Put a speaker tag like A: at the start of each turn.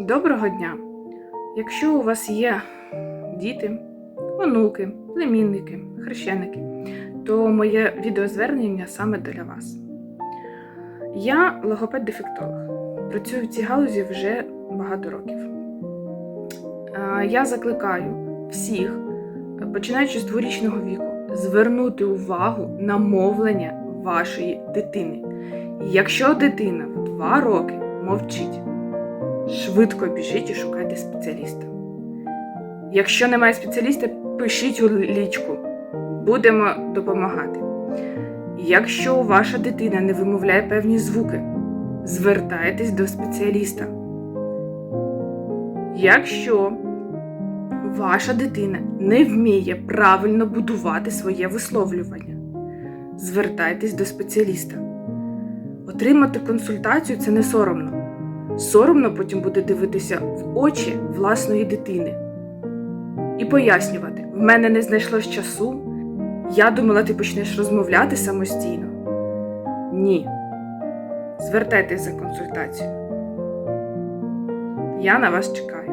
A: Доброго дня! Якщо у вас є діти, онуки, племінники, хрещеники, то моє відеозвернення саме для вас. Я логопед-дефектолог. Працюю в цій галузі вже багато років. Я закликаю всіх, починаючи з дворічного віку, звернути увагу на мовлення вашої дитини. Якщо дитина в 2 роки мовчить, швидко біжіть і шукайте спеціаліста. Якщо немає спеціаліста, пишіть у лічку. Будемо допомагати. Якщо ваша дитина не вимовляє певні звуки, звертайтесь до спеціаліста. Якщо ваша дитина не вміє правильно будувати своє висловлювання, звертайтесь до спеціаліста. Отримати консультацію це не соромно. Соромно потім буде дивитися в очі власної дитини і пояснювати: в мене не знайшлось часу. Я думала, ти почнеш розмовляти самостійно. Ні. Звертайтесь за консультацією. Я на вас чекаю.